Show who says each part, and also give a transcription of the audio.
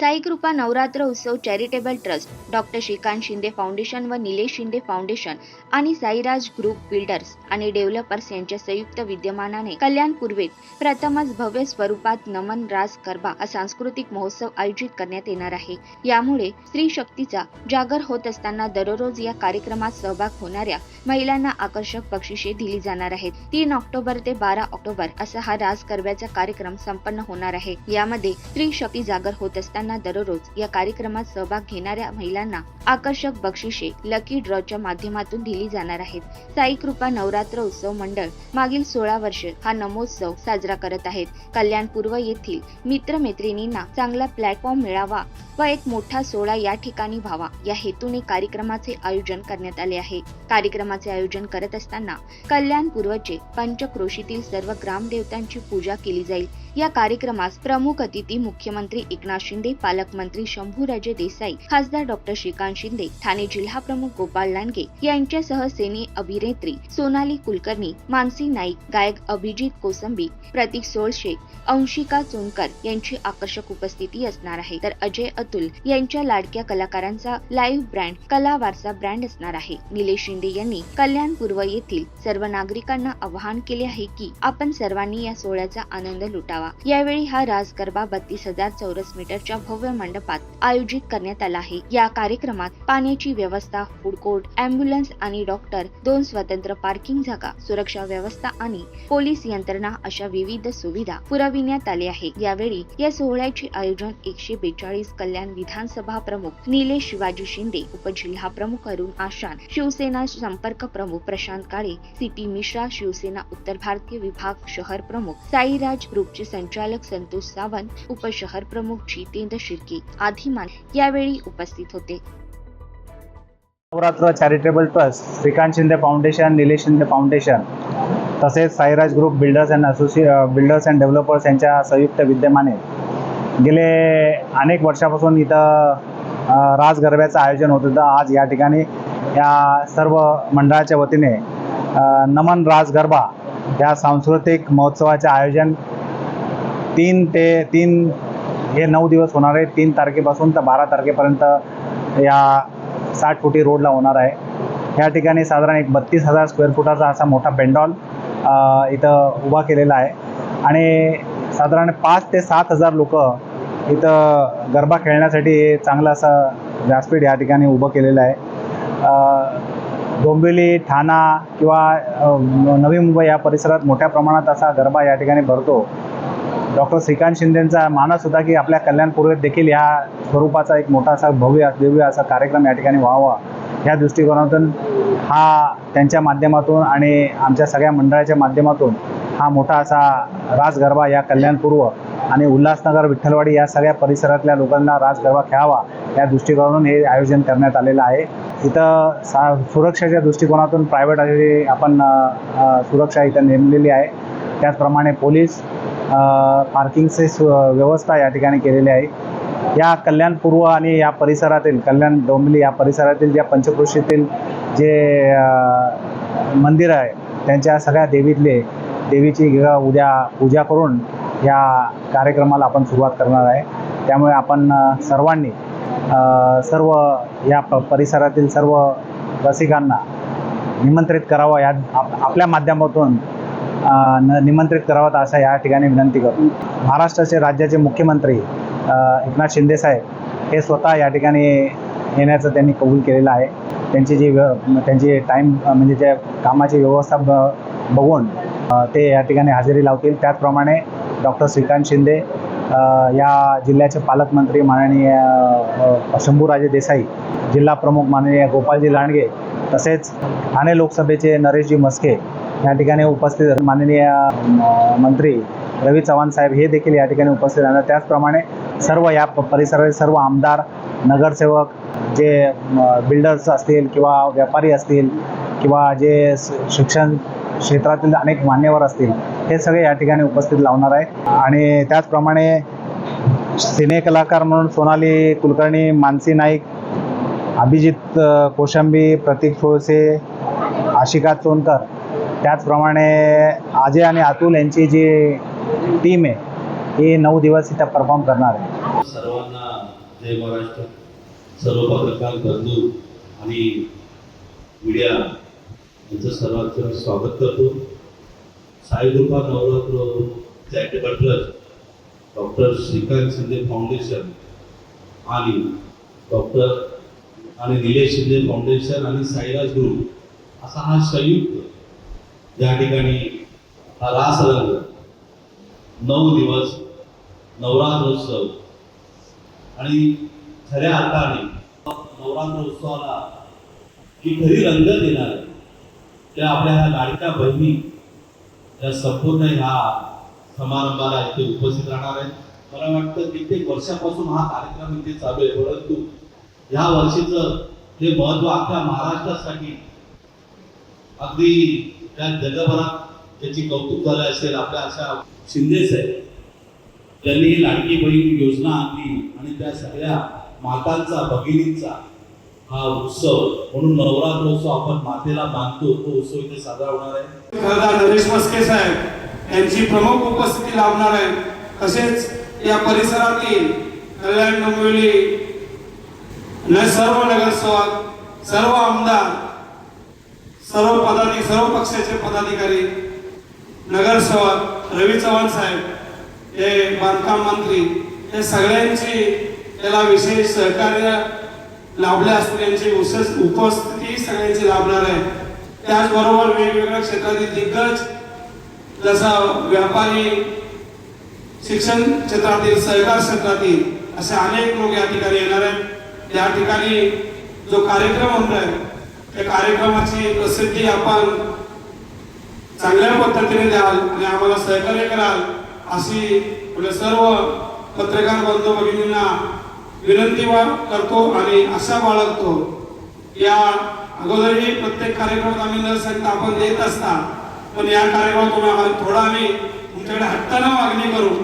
Speaker 1: साई कृपा नवरात्र उत्सव charitable trust doctor Shrikant Shinde foundation व निलेश शिंदे फाउंडेशन आणि साईराज ग्रुप बिल्डर्स आणि डेव्हलपर्स यांच्या संयुक्त विद्यमानाने कल्याण पूर्वेत प्रथमच भव्य स्वरूपात नमन रास गरबा हा सांस्कृतिक महोत्सव आयोजित करण्यात येणार आहे. यामुळे स्त्री शक्तीचा जागर होत असताना दररोज या कार्यक्रमात सहभाग होणाऱ्या महिलांना आकर्षक बक्षिसे दिली जाणार आहेत. तीन ऑक्टोबर ते बारा ऑक्टोबर असा हा रास गरब्याचा कार्यक्रम संपन्न होणार आहे. यामध्ये स्त्री शक्ती जागर होत असताना दररोज या कार्यक्रमात सहभाग घेणाऱ्या महिलांना आकर्षक बक्षिसे लकी ड्रॉच्या माध्यमातून दिली जाणार आहेत. साई कृपा नवरात्र उत्सव मंडळ मागील सोळा वर्ष हा नमोत्सव साजरा करत आहेत. कल्याण पूर्व येथील मित्रमैत्रिणींना चांगला प्लॅटफॉर्म मिळावा व एक मोठा सोहळा या ठिकाणी व्हावा या हेतूने कार्यक्रमाचे आयोजन करण्यात आले आहे. कार्यक्रमाचे आयोजन करत असताना कल्याण पूर्वचे पंचक्रोशीतील सर्व ग्रामदेवतांची पूजा केली जाईल. या कार्यक्रमास प्रमुख अतिथी मुख्यमंत्री एकनाथ शिंदे पालकमंत्री शंभूराजे देसाई खासदार डॉक्टर श्रीकांत शिंदे ठाणे जिल्हा प्रमुख गोपाळ लांडगे यांच्यासह सेनी अभिनेत्री सोनाली कुलकर्णी मानसी नाईक गायक अभिजित कोसंबी प्रतीक सोळशे अंशिका चोनकर यांची आकर्षक उपस्थिती असणार आहे. तर अजय अतुल यांच्या लाडक्या कलाकारांचा लाईव्ह ब्रँड कला वारसा ब्रँड असणार आहे. निलेश शिंदे यांनी कल्याण पूर्व येथील सर्व नागरिकांना आवाहन केले आहे की आपण सर्वांनी या सोहळ्याचा आनंद लुटावा. यावेळी हा राज गरबा बत्तीस हजार चौरस मीटरच्या भव्य मंडपात आयोजित करण्यात आला आहे. या कार्यक्रमात पाण्याची व्यवस्था फूड कोर्ट अँब्युलन्स आणि डॉक्टर दोन स्वतंत्र पार्किंग जागा सुरक्षा व्यवस्था आणि पोलीस यंत्रणा अशा विविध सुविधा पुरविण्यात आले आहे. यावेळी या सोहळ्याचे आयोजन एकशे बेचाळीस कल्याण विधानसभा प्रमुख निलेश शिवाजी शिंदे उपजिल्हा प्रमुख अरुण आशान शिवसेना संपर्क प्रमुख प्रशांत काळे सिटी मिश्रा शिवसेना उत्तर भारतीय विभाग शहर प्रमुख साईराज ग्रुपचे संचालक संतोष सावंत उपशहर प्रमुख जितेंद्र शिर्के आदी यावेळी उपस्थित होते.
Speaker 2: Navratra charitable trust Shrikant Shinde foundation Nilesh Shinde foundation तसेच Sairaj group builders and associate builders and developers यांच्या संयुक्त विद्यमाने गेले अनेक वर्षापासून इथं राज गरब्याचं आयोजन होत होतं. आज या ठिकाणी या सर्व मंडळाच्या वतीने नमन राज गरबा या सांस्कृतिक महोत्सवाचे आयोजन तीन ते तीन हे नऊ दिवस होणार आहे. तीन तारखेपासून तर बारा तारखेपर्यंत या साठ फुटी रोडला होणार आहे. या ठिकाणी साधारण एक बत्तीस हजार स्क्वेअर फुटाचा असा मोठा पेंडॉल इथं उभा केलेला आहे. आणि साधारण पाच ते सात हजार लोक इथं गरबा खेळण्यासाठी चांगलं असं व्यासपीठ या ठिकाणी उभं केलेलं आहे. डोंबिवली ठाणा किंवा नवी मुंबई या परिसरात मोठ्या प्रमाणात असा गरबा या ठिकाणी भरतो. डॉक्टर श्रीकांत शिंदेंचा मानस होता की आपल्या कल्याणपूर्वेत देखील ह्या स्वरूपाचा एक मोठा असा भव्य दिव्य असा कार्यक्रम या ठिकाणी व्हावा ह्या दृष्टिकोनातून हा त्यांच्या माध्यमातून आणि आमच्या सगळ्या मंडळाच्या माध्यमातून हा मोठा असा राजगरबा या कल्याणपूर्व आणि उल्हासनगर विठ्ठलवाडी या सगळ्या परिसरातल्या लोकांना राजगरबा खेळावा या दृष्टिकोनातून हे आयोजन करण्यात आलेलं आहे. इथं सा सुरक्षेच्या दृष्टिकोनातून प्रायव्हेट अशी आपण सुरक्षा इथं नेमलेली आहे. त्याचप्रमाणे पोलीस पार्किंगचे व्यवस्था या ठिकाणी केलेली आहे. या कल्याण पूर्व आणि या परिसरातील कल्याण डोंबिवली या परिसरातील ज्या पंचकृषीतील जे मंदिर आहे त्यांच्या सगळ्या देवीतले देवीची उद्या पूजा करून या कार्यक्रमाला आपण सुरुवात करणार आहे. त्यामुळे आपण सर्वांनी सर्व या प परिसरातील सर्व रसिकांना निमंत्रित करावं या आप आपल्या माध्यमातून निमंत्रित करावं असं या ठिकाणी विनंती करतो. महाराष्ट्राचे राज्याचे मुख्यमंत्री एकनाथ शिंदे शिंदेसाहेब हे स्वतः या ठिकाणी येण्याचं त्यांनी कबूल केलेलं आहे. त्यांची जी व्य त्यांची टाईम म्हणजे ज्या कामाची व्यवस्था ब बघून ते या ठिकाणी हजेरी लावतील. त्याचप्रमाणे डॉक्टर श्रीकांत शिंदे या जिल्ह्याचे पालकमंत्री माननीय शंभूराजे देसाई जिल्हा प्रमुख माननीय गोपालजी लांडगे तसेच ठाणे लोकसभेचे नरेशजी मस्के या ठिकाणी उपस्थित माननीय मंत्री रवी चव्हाण साहेब हे देखील या ठिकाणी उपस्थित राहणार. त्याचप्रमाणे सर्व या प- परिसरातील सर्व आमदार नगरसेवक जे बिल्डर्स असतील किंवा व्यापारी असतील किंवा जे शिक्षण क्षेत्रातील अनेक मान्यवर असतील हे सगळे या ठिकाणी उपस्थित लावणार आहेत. आणि त्याचप्रमाणे सिने कलाकार म्हणून सोनाली कुलकर्णी मानसी नाईक अभिजित कोशंबी प्रतीक सोळसे आशिका चोनकर त्याचप्रमाणे अजय आणि अतुल यांची जी टीम आहे ही नऊ दिवस इथं परफॉर्म करणार आहे.
Speaker 3: सर्वांना जय महाराष्ट्र. सर्व पत्रकार बंधू आणि मीडिया यांचं सर्वांचं स्वागत करतो. Saikripa Navratra charitable trust doctor Shrikant Shinde foundation आणि डॉक्टर आणि निलेश शिंदे फाउंडेशन आणि साईराज ग्रुप असा हा संयुक्त या ठिकाणी हा रास रंग नऊ दिवस नवरात्रोत्सव आणि खऱ्या अर्थाने नवरात्र उत्सवाला जी खरी रंगत येणार आहे, त्या आपल्या ह्या लाडक्या बहिणी या संपूर्ण ह्या समारंभाला इथे उपस्थित राहणार आहेत. मला वाटतं कित्येक वर्षापासून हा कार्यक्रम इथे चालू आहे परंतु ह्या वर्षीचं हे महत्त्व अख्ख्या महाराष्ट्रासाठी अगदी त्या जगभरात त्याची कौतुक झालं असेल आपल्या अशा शिंदे साहेब त्यांनी लाडकी बहीण योजना आणली आणि त्या सगळ्या मातांचा भगिनींचा हा उत्सव म्हणून नवरात्रोत्सव आपण मातेला मानतो तो उत्सव इथे साजरा होणार आहे.
Speaker 4: खासदार नरेश मस्के साहेब यांची प्रमुख उपस्थिती लाभणार आहे. तसेच या परिसरातील कल्याण डोंबिवली सर्व नगरसेवक सर्व आमदार सर्व पदाधिक सर्व पक्षाचे पदाधिकारी नगरसेवक रवी चव्हाण साहेब हे बांधकाम मंत्री हे सगळ्यांची त्याला विशेष सहकार्य लाभले असतील यांची विशेष उपस्थिती सगळ्यांची लाभणार आहे. त्याचबरोबर वेगवेगळ्या क्षेत्रातील दिग्गज जसा व्यापारी शिक्षण क्षेत्रातील सहकार क्षेत्रातील असे अनेक लोक या ठिकाणी येणार आहेत. या ठिकाणी जो कार्यक्रम होणार आहे त्या कार्यक्रमाची प्रसिद्धी आपण चांगल्या पद्धतीने द्याल आणि आम्हाला सहकार्य कराल अशी आपल्या सर्व पत्रकार बंधू भगिनींना विनंती करतो आणि आशा बाळगतो. या अगोदरही प्रत्येक कार्यक्रमात आम्ही न सांगता आपण देत असता पण या कार्यक्रमात आम्ही थोडा आम्ही तुमच्याकडे हट्टानं मागणी करू.